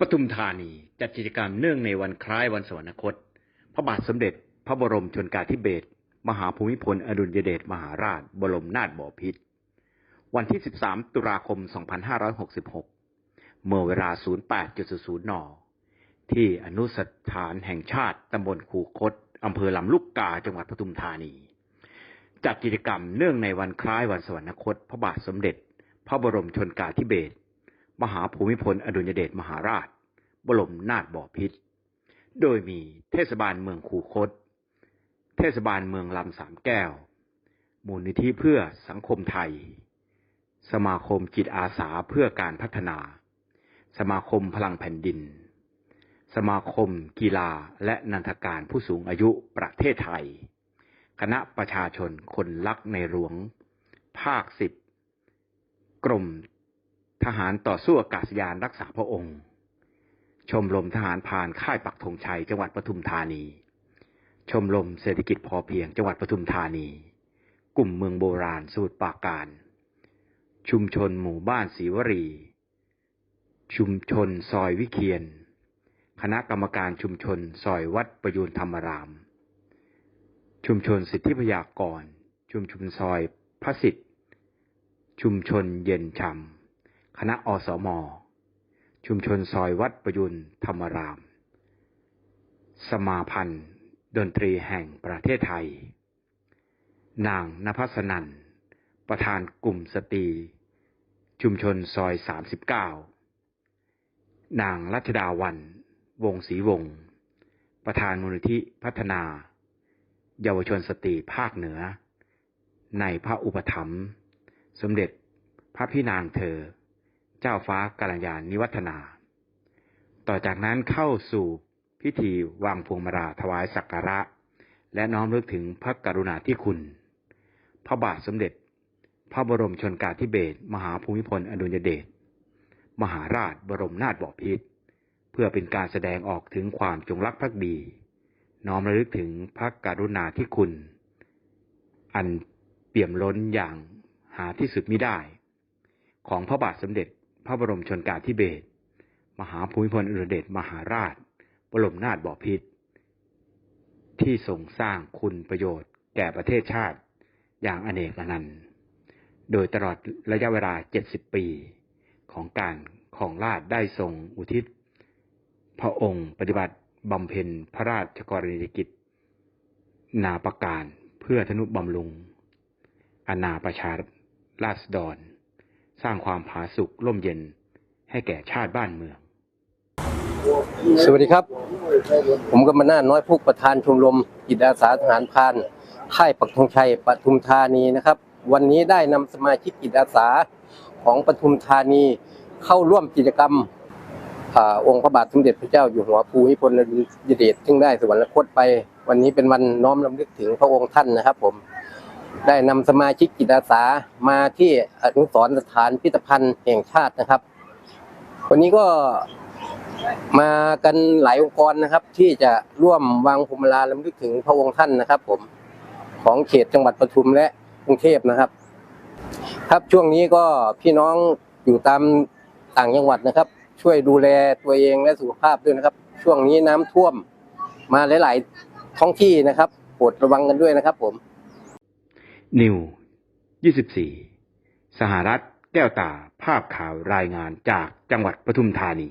ปทุมธานีจัดกิจกรรมเนื่องในวันคล้ายวันสวรรคต พระบาทสมเด็จ พระบรมชนกาธิเบศรมหาภูมิพลอดุลยเดชมหาราช บรมนาถบพิตรวันที่ 13 ตุลาคม 2566 เมื่อเวลา 08.00 น ที่อนุสถานแห่งชาติตำบลคูคตอำเภอลำลูกกาจังหวัดปทุมธานี จัดกิจกรรมเนื่องในวันคล้ายวันสวรรคต พระบาทสมเด็จ พระบรมชนกาธิเบศร มหาภูมิพลอดุลยเดชมหาราช บรมนาถบพิตรโดยมีเทศบาลเมืองคูคต เทศบาลเมืองลำสามแก้ว มูลนิธิเพื่อสังคมไทย สมาคมจิตอาสาเพื่อการพัฒนา สมาคมพลังแผ่นดิน สมาคมกีฬาและนันทการผู้สูงอายุประเทศไทย คณะประชาชนคนรักในหลวง ภาคสิบกรม ทหารต่อสู้อากาศยานรักษาพระองค์ ชมรมทหารพรานค่ายปักธงชัยจังหวัดปทุมธานี ชมรมเศรษฐกิจพอเพียงจังหวัดปทุมธานี กลุ่มเมืองโบราณสมุทรปาการ ชุมชนหมู่บ้านศรีวรี ชุมชนซอยวิเคียน คณะกรรมการชุมชนซอยวัดประยูนธรรมราม ชุมชนสิทธิพยากร ชุมชนซอยพระสิทธิ์ชุมชนเย็นชำ คณะอสม ชุมชนซอยวัดประยุนธรรมราม สมาพันธ์ ดนตรีแห่งประเทศไทย นางนภัสนัน ประธานกลุ่มสตรี ชุมชนซอย 39 นางรัชดาวัน วงศรีวงศ์ประธานมูลนิธิพัฒนา เยาวชนสตรีภาคเหนือ ในพระอุปถัมภ์สมเด็จพระพี่นางเธอ เจ้าฟ้ากัลยาณิวัฒนา ต่อจากนั้นเข้าสู่พิธีวางพวงมาลาถวายสักการะ และน้อมรึกถึงพระกรุณาธิคุณ พระบาทสมเด็จ พระบรมชนกาธิเบศรมหาภูมิพลอดุลยเดชมหาราชบรมนาถบพิตรเพื่อเป็นการแสดงออกถึงความจงรักภักดี น้อมระลึกถึงพระกรุณาธิคุณ อันเปี่ยมล้นอย่างหาที่สุดมิได้ ของพระบาทสมเด็จ พระบรมชนกาธิเบศรมหาภูมิพลอดุลเดชมหาราช บรมนาถบพิตรที่ทรงสร้างคุณประโยชน์แก่ประเทศชาติอย่างอเนกอนันต์ โดยตลอดระยะเวลา 70 ปี ของการของราชได้ทรงอุทิศ พระองค์ปฏิบัติบำเพ็ญพระราชกรณียกิจ นาประการเพื่อธนุบำรุง อนาประชาราษฎร สร้างความผาสุกร่มเย็น ให้แก่ชาติบ้านเมือง สวัสดีครับ ผมกำมนาน้อยพุกประธานชมรมจิตอาสาทหารพานค่ายปักธงชัยปทุมธานีนะครับ วันนี้ได้นำสมาชิกจิตอาสาของปทุมธานีเข้าร่วมกิจกรรมอ่าองค์พระบาทสมเด็จพระเจ้าอยู่หัวภูมิพลอดุลยเดชซึ่งได้สวรรคตไป วันนี้เป็นวันน้อมรำลึกถึงพระองค์ท่านนะครับผม ได้นำสมาชิกจิตอาสามาที่อนุสรณ์สถานพิพิธภัณฑ์แห่งชาตินะครับ วันนี้ก็มากันหลายองค์กรนะครับ ที่จะร่วมวางพวงมาลาลำลึกถึงพระองค์ท่านนะครับ ผมของเขตจังหวัดปทุมและกรุงเทพนะครับ ครับช่วงนี้ก็พี่น้องอยู่ตามต่างจังหวัดนะครับ ช่วยดูแลตัวเองและสุขภาพด้วยนะครับ ช่วงนี้น้ำท่วมมาหลาย ๆ ท้องที่นะครับโปรดระวังกันด้วยนะครับ ผม นิว 24 สหรัฐ แก้วตา ภาพข่าวรายงานจากจังหวัดปทุมธานี